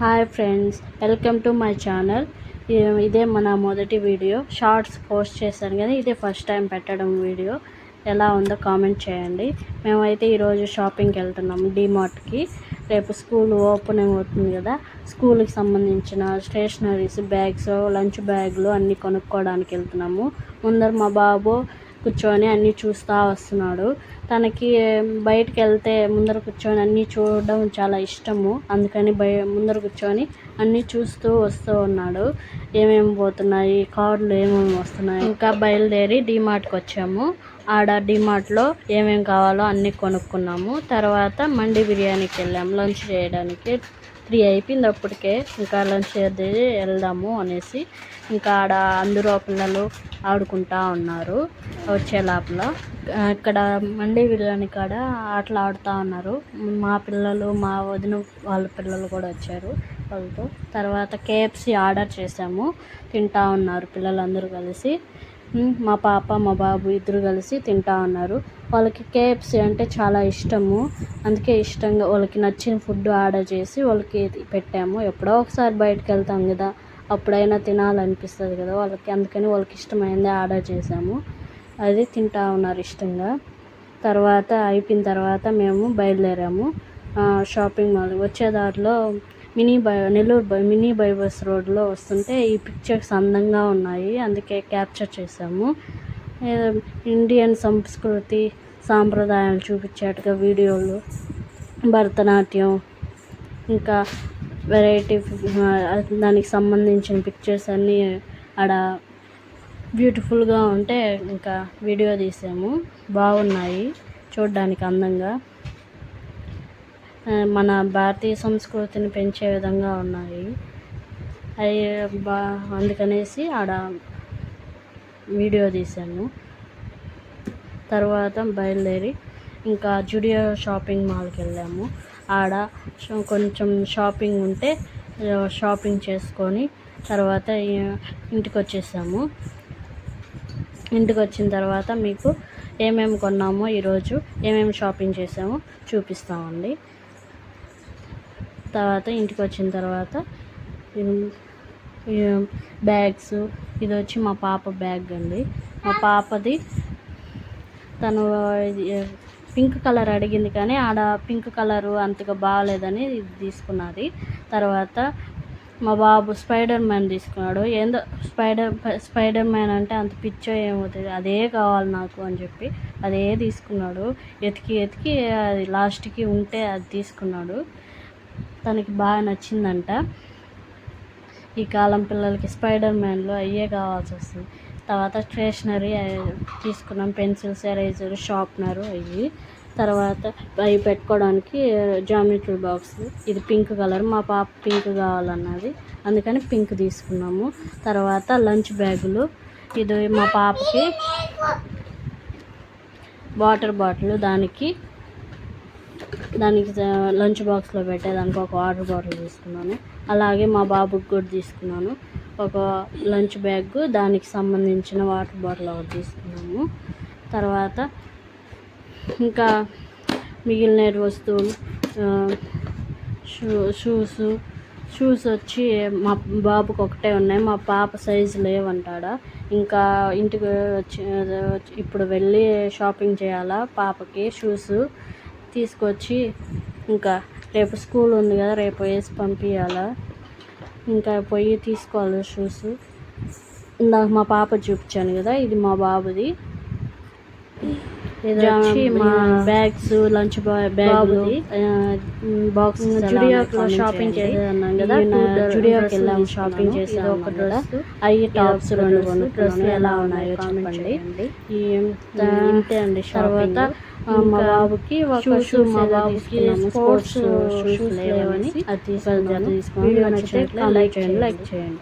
Hi friends welcome to my channel. ఇదే మన మొదటి వీడియో. షార్ట్స్ పోస్ట్ చేశాను కానీ ఇదే ఫస్ట్ టైం పెట్టడం వీడియో. ఎలా ఉందో కామెంట్ చేయండి. మేమైతే ఈరోజు షాపింగ్కి వెళ్తున్నాము డిమార్ట్కి. రేపు స్కూల్ ఓపెన్ అవుతుంది కదా. స్కూల్కి సంబంధించిన స్టేషనరీస్ బ్యాగ్స్ లంచ్ బ్యాగ్లు అన్నీ కొనుక్కోవడానికి వెళ్తున్నాము. ముందర మా బాబు కూర్చొని అన్నీ చూస్తూ వస్తున్నాడు. తనకి బయటికి వెళ్తే ముందర కూర్చొని అన్నీ చూడడం చాలా ఇష్టము. అందుకని బయ ముందర కూర్చొని అన్నీ చూస్తూ వస్తూ ఉన్నాడు. ఏమేమి పోతున్నాయి కార్లు ఏమేమి వస్తున్నాయి. ఇంకా బయలుదేరి డీమార్ట్కి వచ్చాము. ఆడ డీమార్ట్లో ఏమేమి కావాలో అన్నీ కొనుక్కున్నాము. తర్వాత మండి బిర్యానీకి వెళ్ళాము లంచ్ చేయడానికి. త్రీ అయిపోయింది అప్పటికే ఇంకా లంచ్ అది వెళ్దాము అనేసి ఇంకా ఆడ అందరూ పిల్లలు ఆడుకుంటా ఉన్నారు. వచ్చే లోపల. ఇక్కడ మండే బిర్యానీ కాడ ఆటలు ఆడుతూ ఉన్నారు. మా పిల్లలు మా వదిన వాళ్ళ పిల్లలు కూడా వచ్చారు వాళ్ళతో. తర్వాత కేఎఫ్సి ఆర్డర్ చేసాము. తింటా ఉన్నారు పిల్లలందరూ కలిసి. మా పాప మా బాబు ఇద్దరు కలిసి తింటా ఉన్నారు వాళ్ళకి కేఎఫ్సి అంటే చాలా ఇష్టము. అందుకే ఇష్టంగా వాళ్ళకి నచ్చిన ఫుడ్ ఆర్డర్ చేసి వాళ్ళకి పెట్టాము. ఎప్పుడో ఒకసారి బయటకు వెళ్తాం కదా అప్పుడైనా తినాలనిపిస్తుంది కదా వాళ్ళకి. అందుకని వాళ్ళకి ఇష్టమైంది ఆర్డర్ చేసాము అది తింటా ఉన్నారు ఇష్టంగా. తర్వాత అయిపోయిన తర్వాత మేము బయలుదేరాము. షాపింగ్ మాల్ వచ్చే దారిలో mini by Nellore by mini bypass రోడ్లో వస్తుంటే ఈ పిక్చర్స్ అందంగా ఉన్నాయి. అందుకే క్యాప్చర్ చేసాము ఇండియన్ సంస్కృతి సాంప్రదాయాలు చూపించేట్టుగా వీడియోలు భరతనాట్యం ఇంకా వెరైటీ దానికి సంబంధించిన పిక్చర్స్ అన్నీ ఆడ బ్యూటిఫుల్గా ఉంటే ఇంకా వీడియో తీసాము. బాగున్నాయి. చూడడానికి అందంగా. మన భారతీయ సంస్కృతిని పెంచే విధంగా ఉన్నాయి. అవి బా అందుకనేసి ఆడ వీడియో తీసాము తర్వాత బయలుదేరి ఇంకా జుడియో షాపింగ్ మాల్కి వెళ్ళాము. ఆడ కొంచెం షాపింగ్ ఉంటే షాపింగ్ చేసుకొని తర్వాత ఇంటికి వచ్చేసాము ఇంటికి వచ్చిన తర్వాత మీకు ఏమేమి కొన్నామో ఈరోజు ఏమేమి షాపింగ్ చేసామో చూపిస్తామండి. తర్వాత ఇంటికి వచ్చిన తర్వాత బ్యాగ్స్ ఇది వచ్చి మా పాప బ్యాగ్ అండి. మా పాపది తను ఇది పింక్ కలర్ అడిగింది కానీ ఆడ పింక్ కలరు అంతగా బాగాలేదని ఇది తీసుకున్నది. తర్వాత మా బాబు స్పైడర్ మ్యాన్ తీసుకున్నాడు. ఏందో స్పైడర్ స్పైడర్ మ్యాన్ అంటే అంత పిచ్చో ఏమవుతుంది అదే కావాలి నాకు అని చెప్పి అదే తీసుకున్నాడు. ఎతికి ఎతికి అది లాస్ట్కి ఉంటే అది తీసుకున్నాడు. తనకి బాగా నచ్చిందంట. ఈ కాలం పిల్లలకి స్పైడర్ మ్యాన్లో అయ్యే కావాల్సి వస్తుంది. తర్వాత స్టేషనరీ తీసుకున్నాం పెన్సిల్స్ ఎరేజర్ షార్ప్నర్ అవి తర్వాత అవి పెట్టుకోవడానికి జామెట్రీ బాక్స్ ఇది పింక్ కలర్ మా పాప పింక్ కావాలన్నది. అందుకని పింక్ తీసుకున్నాము. తర్వాత లంచ్ బ్యాగులు. ఇది మా పాపకి వాటర్ బాటిల్ దానికి దానికి లంచ్ బాక్స్లో పెట్టేదానికి ఒక వాటర్ బాటిల్ తీసుకున్నాను. అలాగే మా బాబుకి కూడా తీసుకున్నాను. ఒక లంచ్ బ్యాగ్ దానికి సంబంధించిన వాటర్ బాటిల్ ఒకటి తీసుకున్నాము. తర్వాత ఇంకా మిగిలిన వస్తువులు షూ షూస్ షూస్ వచ్చి మా బాబుకి ఒకటే ఉన్నాయి. మా పాప సైజు లేవంటాడా. ఇంకా ఇంటికి వచ్చి ఇప్పుడు వెళ్ళి షాపింగ్ చేయాలా పాపకి షూస్. తీసుకొచ్చి ఇంకా రేపు స్కూల్ ఉంది కదా రేపు వేసి పంపించాలా ఇంకా పోయి తీసుకోవాలి షూస్. ఇందాక మా పాప చూపించాను కదా ఇది మా బాబుది. వచ్చి మా బ్యాగ్స్ లంచ్ బ్యాగులు బాక్స్ జుడియోలో షాపింగ్ చేసేదన్నాం కదా. జుడియోకి వెళ్ళాము షాపింగ్ చేసాము ఒక డ్రెస్ అవి టాప్స్ రెండు కొనుక్కున్నాను. ఎలా ఉన్నాయో చెప్పండి. ఈ ఇంతే అండి తర్వాత మా బాబుకి ఒక షూ మా బాబుకి స్పోర్ట్స్ షూస్ లేవని అది తీసుకున్నాను వీడియో నచ్చితే లైక్ చేయండి. లైక్ చేయండి.